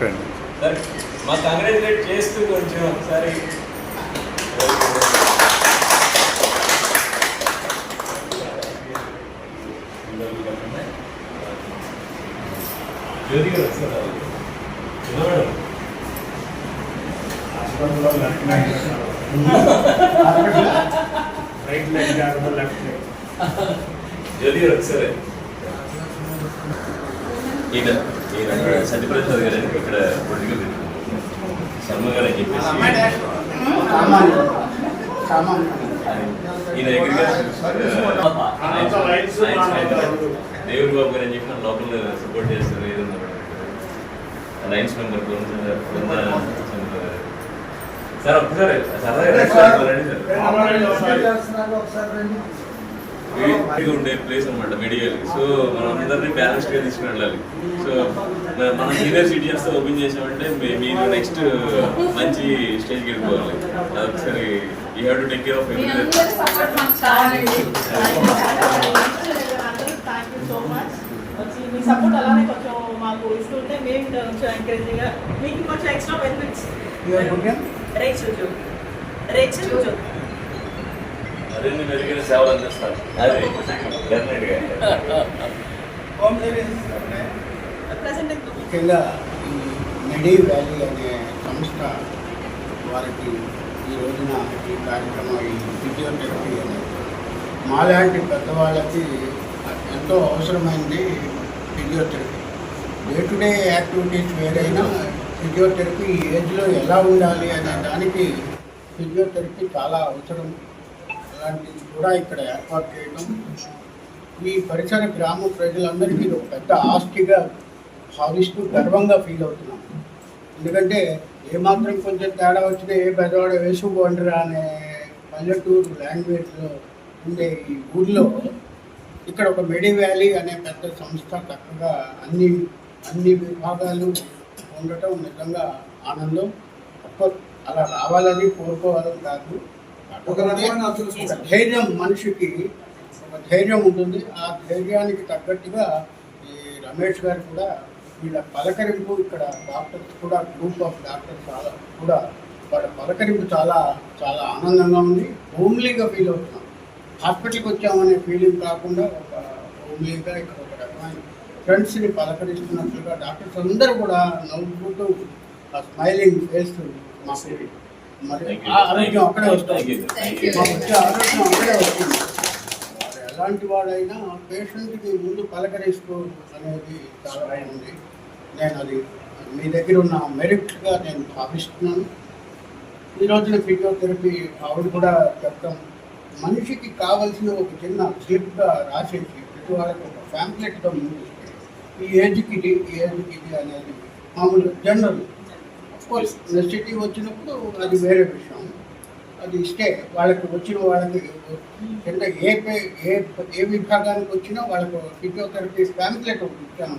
మా కంగ్రాచులేట్ చేస్తూ కొంచెం ఒకసారి. జ్యోతి గారు. రైట్ లెగ్ కాకుండా లెఫ్ట్ లెగ్ జ్యోతి గారు వచ్చారే? ఈయన ఈయన సత్యప్రసాద్ గారు ఇక్కడ పొలిటికల్ శర్మ గారు అని చెప్పేసి ఈయన బాబు గారు అని చెప్పి మన లోకల్ సపోర్ట్ చేస్తారు ఏదన్నా లైన్స్ మెంబర్ సార్ ఒక్కసారి సరదాగా ఉండే ప్లేస్ అనమాట మెడికల్ సో మనం అందరినీ బ్యాలెన్స్గా తీసుకుని వెళ్ళాలి. సో మనం సీనియర్ సిటిజన్స్తో ఓపెన్ చేసామంటే మీరు నెక్స్ట్ మంచి స్టేజ్కి వెళ్ళిపోవాలి. అదొకసారి you have to take care of me support అలానే కొంచెం మాకు ఇస్తుంటే మేము కొంచెం ఎంకరేజింగ్గా మీకు కొంచెం ఎక్స్ట్రా బెనిఫిట్స్? రేచు రేచు మెరుగైన సేవలు అదే. ముఖ్యంగా ఈ మెడీ వ్యాలీ అనే సంస్థ వారికి ఈ రోజున ఈ కార్యక్రమం ఈ ఫిజియోథెరపీ అనేది మాలాంటి పెద్దవాళ్ళకి ఎంతో అవసరమైంది physiotherapy day to day activities వేరైనా ఫిజియోథెరపీ ఏజ్లో ఎలా ఉండాలి అనే దానికి ఫిజియోథెరపీ చాలా అవసరం. అలాంటిది కూడా ఇక్కడ ఏర్పాటు చేయడం. ఈ పరిసర గ్రామ ప్రజలందరికీ ఇది ఒక పెద్ద ఆస్తిగా భావిస్తూ గర్వంగా ఫీల్ అవుతున్నాం. ఎందుకంటే ఏమాత్రం కొంచెం తేడా వచ్చినా ఏ పెద్దవాడ వేసుకోండిరా అనే పల్లెటూరు లాంగ్వేజ్లో ఉండే ఈ ఊర్లో ఇక్కడ ఒక మెడి వ్యాలీ అనే పెద్ద సంస్థ చక్కగా అన్ని అన్ని విభాగాలు ఉండటం నిజంగా ఆనందం. అలా రావాలని కోరుకోవాలని కాదు. ఒక రకమైన ధైర్యం మనిషికి ఒక ధైర్యం ఉంటుంది. ఆ ధైర్యానికి తగ్గట్టుగా ఈ రమేష్ గారు కూడా వీళ్ళ పలకరింపు ఇక్కడ డాక్టర్స్ కూడా గ్రూప్ ఆఫ్ డాక్టర్స్ చాలా కూడా వాళ్ళ పలకరింపు చాలా చాలా ఆనందంగా ఉంది. హోమ్లీగా ఫీల్ అవుతున్నాం. హాస్పిటల్కి వచ్చామనే ఫీలింగ్ కాకుండా ఒక హోమ్లీగా ఇక్కడ ఒక రకమైన ఫ్రెండ్స్ని పలకరిస్తున్నట్లుగా డాక్టర్స్ అందరూ కూడా నవ్వుకుంటూ ఆ స్మైలింగ్ ఫేస్ మాకు మరి ఆరోగ్యం అక్కడే వస్తుంది వచ్చే ఆరోగ్యం అక్కడే వస్తుంది. ఎలాంటి వాడైనా పేషెంట్కి ముందు పలకరిస్తూ అనేది చాలా ఉంది. నేను అది మీ దగ్గర ఉన్న మెరిట్గా నేను భావిస్తున్నాను. ఈ రోజున ఫిజియోథెరపీ ఆవిడ కూడా చెప్తాం. మనిషికి కావలసిన ఒక చిన్న స్లిప్గా రాసేసి ప్రతి వాళ్ళకి ఒక ఫ్యాంప్లెట్గా ముందు ఈ ఏజ్కి ఇది ఈ ఏజ్కి ఇది అనేది మామూలు జనరల్ నెసిటీ వచ్చినప్పుడు అది వేరే విషయం. అది ఇస్తే వాళ్ళకి వచ్చిన వాళ్ళకి కింద ఏ పే- ఏ ఏ విభాగానికి వచ్చినా వాళ్ళకు ఫిజియోథెరపీ ఫ్యాంప్లెట్ ఒకటి ఇచ్చాను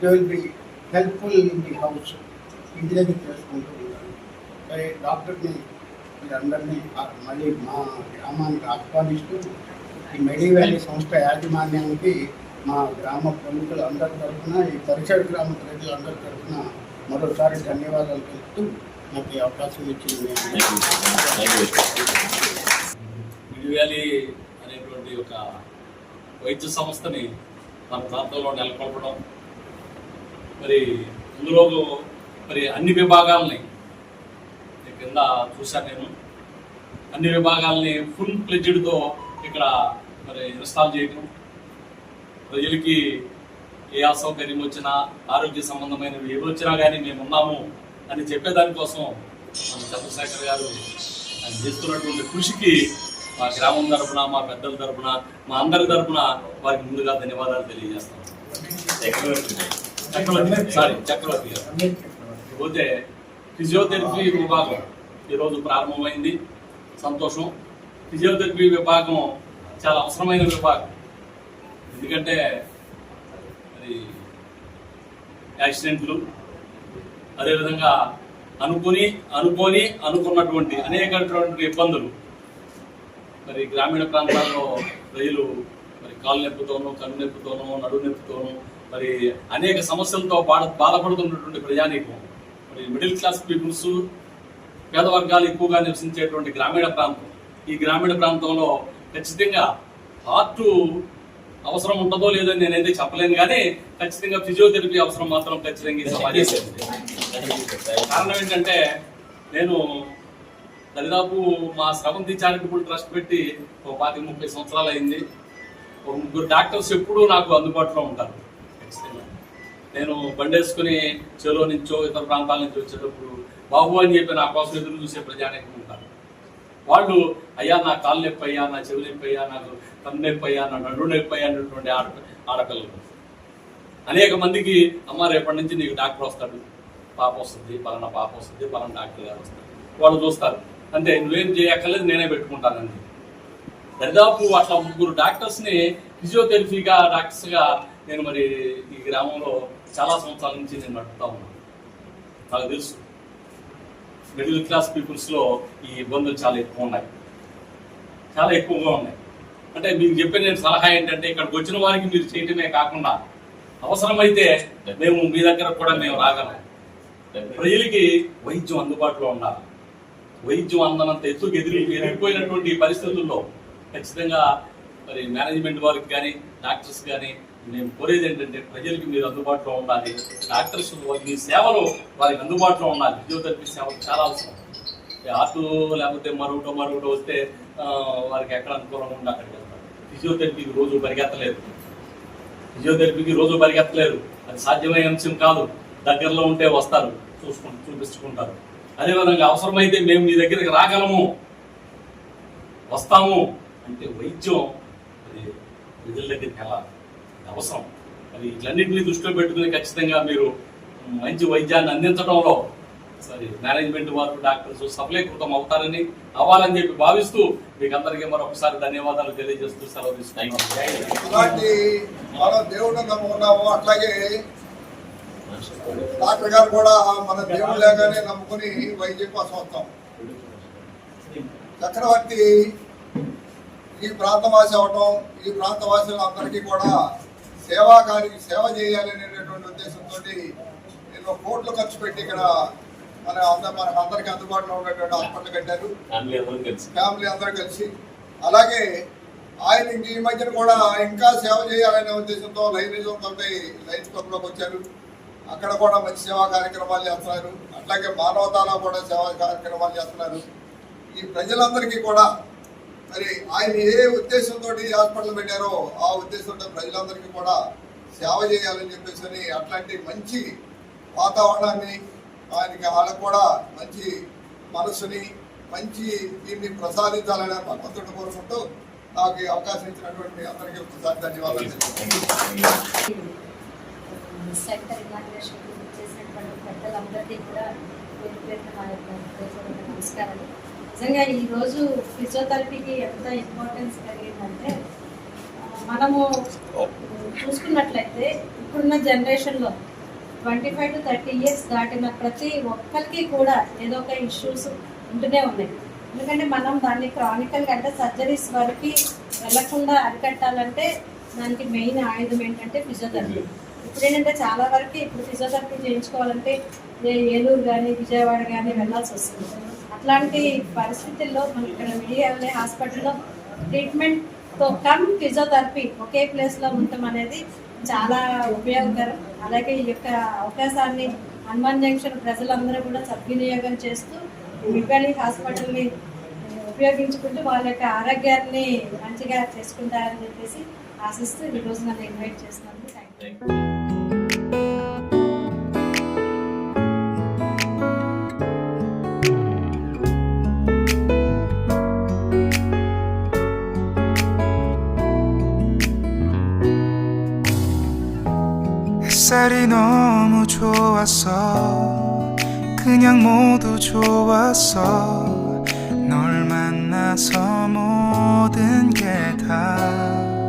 they will be helpful in the house ఇంటి దగ్గర చేసుకుంటూ ఉంటాను సరే డాక్టర్ని మీరందరినీ మళ్ళీ మా గ్రామానికి ఆహ్వానిస్తూ ఈ మెడి వ్యాలీ సంస్థ యాజమాన్యానికి మా గ్రామ ప్రముఖులు అందరి తరఫున ఈ పరిసర గ్రామ ప్రజలందరి తరఫున మరోసారి ధన్యవాదాలు తెలుపుతూ నాకు ఈ అవకాశం ఇచ్చింది. మీ వ్యాలీ అనేటువంటి ఒక వైద్య సంస్థని మన ప్రాంతంలో నెలకొల్పడం మరి ఇందులో మరి అన్ని విభాగాలని కింద చూశాను నేను. అన్ని విభాగాలని ఫుల్ ప్లెజ్డ్తో ఇక్కడ మరి ఇన్స్టాల్ చేయటం ప్రజలకి ఏ అసౌకర్యం వచ్చినా ఆరోగ్య సంబంధమైనవి ఏవి వచ్చినా కానీ మేము ఉన్నాము అని చెప్పేదానికోసం మన చంద్రశేఖర్ గారు ఆయన చేస్తున్నటువంటి కృషికి మా గ్రామం తరపున మా పెద్దల తరపున మా అందరి తరపున వారికి ముందుగా ధన్యవాదాలు తెలియజేస్తాం. చక్రవర్తి. సారీ చక్రవర్తి గారు. పోతే ఫిజియోథెరపీ విభాగం ఈరోజు ప్రారంభమైంది. సంతోషం. ఫిజియోథెరపీ విభాగం చాలా అవసరమైన విభాగం. ఎందుకంటే యాక్సిడెంట్లు అదేవిధంగా అనుకుని అనుకోని అనుకున్నటువంటి అనేకటువంటి ఇబ్బందులు. మరి గ్రామీణ ప్రాంతాల్లో రైలు మరి కాలు నొప్పితోనూ కన్ను నొప్పితోనూ నడు నొప్పితోనూ మరి అనేక సమస్యలతో బాధ బాధపడుతున్నటువంటి ప్రజానీకం. మరి మిడిల్ క్లాస్ పీపుల్స్ పేద వర్గాలు ఎక్కువగా నివసించేటువంటి గ్రామీణ ప్రాంతం. ఈ గ్రామీణ ప్రాంతంలో ఖచ్చితంగా హార్ట్ అవసరం ఉంటుందో లేదో నేనైతే చెప్పలేను కానీ ఖచ్చితంగా ఫిజియోథెరపీ అవసరం మాత్రం ఖచ్చితంగా. కారణం ఏంటంటే నేను దరిదాపు మా స్రవంతి చారిటబుల్ ట్రస్ట్ పెట్టి ఒక పాతి ముప్పై సంవత్సరాలు అయింది ఒక ముగ్గురు డాక్టర్స్ ఎప్పుడూ నాకు అందుబాటులో ఉంటారు ఖచ్చితంగా నేను బండేసుకుని చెలో నుంచో ఇతర ప్రాంతాల నుంచి వచ్చేటప్పుడు బాబు అని చెప్పి నా కోసం ఎదురు చూసే ప్రజానేకం వాళ్ళు అయ్యా నా కాలు నొప్పి అయ్యా నా చెవి నొప్పి అయ్యా నాకు కన్ను నొప్పి అయ్యా నా నడు నొప్పి అన్నటువంటి ఆడ ఆడపిల్లలు. అనేక మందికి అమ్మ రేపటి నుంచి నీకు డాక్టర్ వస్తాడు. పాప వస్తుంది పలానా పాప వస్తుంది పలానా డాక్టర్ గారు వస్తారు. వాళ్ళు చూస్తారు. అంటే నువ్వేం చేయక్కర్లేదు నేనే పెట్టుకుంటానండి దరిదాపు అట్లా ముగ్గురు డాక్టర్స్ని ఫిజియోథెరపీగా డాక్టర్స్గా నేను మరి ఈ గ్రామంలో చాలా సంవత్సరాల నుంచి నేను నడుపుతా ఉన్నాను. నాకు తెలుసు. మిడిల్ క్లాస్ పీపుల్స్లో ఈ ఇబ్బందులు చాలా ఎక్కువ ఉన్నాయి. చాలా ఎక్కువగా ఉన్నాయి. అంటే మీకు చెప్పిన నేను సలహా ఏంటంటే ఇక్కడికి వచ్చిన వారికి మీరు చేయటమే కాకుండా అవసరమైతే మేము మీ దగ్గర కూడా మేము రాగలం. ప్రజలకి వైద్యం అందుబాటులో ఉండాలి. వైద్యం అందనంత ఎత్తుకు ఎదురు ఎదిరిపోయినటువంటి పరిస్థితుల్లో ఖచ్చితంగా మరి మేనేజ్మెంట్ వారికి కానీ డాక్టర్స్ కానీ నేను కోరేది ఏంటంటే ప్రజలకి మీరు అందుబాటులో ఉండాలి. డాక్టర్స్ మీ సేవలు వారికి అందుబాటులో ఉండాలి. ఫిజియోథెరపీ సేవలు చాలా అవసరం. ఆటో లేకపోతే మరొకటో మరొకటో వస్తే వారికి ఎక్కడ అనుకూలంగా ఉండి అక్కడికి వెళ్తారు. ఫిజియోథెరపీకి రోజు పరిగెత్తలేదు. ఫిజియోథెరపీకి రోజు పరిగెత్తలేరు అది సాధ్యమయ్యే అంశం కాదు. దగ్గరలో ఉంటే వస్తారు. చూసుకుంటూ చూపించుకుంటారు అదేవిధంగా అవసరమైతే మేము మీ దగ్గరికి రాగలము. వస్తాము. అంటే వైద్యం అది ప్రజల దగ్గరికి వెళ్ళాలి. అవసరం. అది ఇట్లన్నింటినీ దృష్టిలో పెట్టుకుని ఖచ్చితంగా మీరు మంచి వైద్యాన్ని అందించడంలో సరే మేనేజ్మెంట్ వారు డాక్టర్స్ సఫలీకృతం అవుతారని అవ్వాలని చెప్పి భావిస్తూ మీకు అందరికీ మరొకసారి ధన్యవాదాలు తెలియజేస్తూ సెలవు తీసుకుంటాం మనం దేవుడు నమ్ముకున్నాము అట్లాగే డాక్టర్ గారు కూడా మన దేవుడు నమ్ముకుని వైద్యం కోసం వస్తాం. చక్రవర్తి ఈ ప్రాంతవాసి అవటం ఈ ప్రాంతవాసులందరికీ కూడా సేవ చేయాలి అనేటటువంటి ఉద్దేశంతో ఎన్నో కోట్లు ఖర్చు పెట్టి ఇక్కడ మన అందరి మనకు అందరికీ అందుబాటులో ఉన్నటువంటి హాస్పిటల్ కట్టారు. ఫ్యామిలీ అందరూ కలిసి. అలాగే ఆయన ఈ మధ్యన కూడా ఇంకా సేవ చేయాలనే ఉద్దేశంతో లైనిజం తోటి లైన్స్ క్లబ్లోకి వచ్చారు. అక్కడ కూడా మంచి సేవా కార్యక్రమాలు చేస్తున్నారు. అట్లాగే మానవతాలో కూడా సేవా కార్యక్రమాలు చేస్తున్నారు. ఈ ప్రజలందరికీ కూడా మరి ఆయన ఏ ఉద్దేశంతో ఈ హాస్పిటల్ పెట్టారో ఆ ఉద్దేశంతో ప్రజలందరికీ కూడా సేవ చేయాలని చెప్పేసి అట్లాంటి మంచి వాతావరణాన్ని ఆయనకి వాళ్ళకు కూడా మంచి మనసుని మంచి దీన్ని ప్రసాదించాలని భగవంతుడు కోరుకుంటూ నాకు అవకాశం ఇచ్చినటువంటి అందరికీ ఒకసారి ధన్యవాదాలు సెంటర్ ఇనాగ్రేషన్ చేసినటువంటి పెద్దలందరికీ కూడా నమస్కారాలు. నిజంగా ఈరోజు ఫిజియోథెరపీకి ఎంత ఇంపార్టెన్స్ కలిగిందంటే మనము చూసుకున్నట్లయితే ఇప్పుడున్న జనరేషన్లో twenty five to thirty years దాటిన ప్రతి ఒక్కరికి కూడా ఏదో ఒక ఇష్యూస్ ఉంటూనే ఉన్నాయి. ఎందుకంటే మనం దాన్ని క్రానికల్గా అంటే సర్జరీస్ వరకు వెళ్ళకుండా అరికట్టాలంటే దానికి మెయిన్ ఆయుధం ఏంటంటే ఫిజియోథెరపీ ఇప్పుడు ఏంటంటే చాలా వరకు ఇప్పుడు ఫిజియోథెరపీ చేయించుకోవాలంటే ఏలూరు కానీ విజయవాడ కానీ వెళ్ళాల్సి వస్తుంది. అట్లాంటి పరిస్థితుల్లో మనకి ఇక్కడ మిడియాలే హాస్పిటల్లో ట్రీట్మెంట్తో కమ్ ఫిజియోథెరపీ ఒకే ప్లేస్లో ఉండటం అనేది చాలా ఉపయోగకరం. అలాగే ఈ యొక్క అవకాశాన్ని హనుమాన్ జంక్షన్ ప్రజలందరూ కూడా సద్వినియోగం చేస్తూ మిగతాని హాస్పిటల్ని ఉపయోగించుకుంటూ వాళ్ళ యొక్క ఆరోగ్యాన్ని మంచిగా చేసుకుంటారని చెప్పేసి ఆశిస్తూ ఈరోజు నన్ను ఇన్వైట్ చేస్తున్నాను థ్యాంక్ యూ 햇살이 너무 좋았어 그냥 모두 좋았어 널 만나서 모든 게 다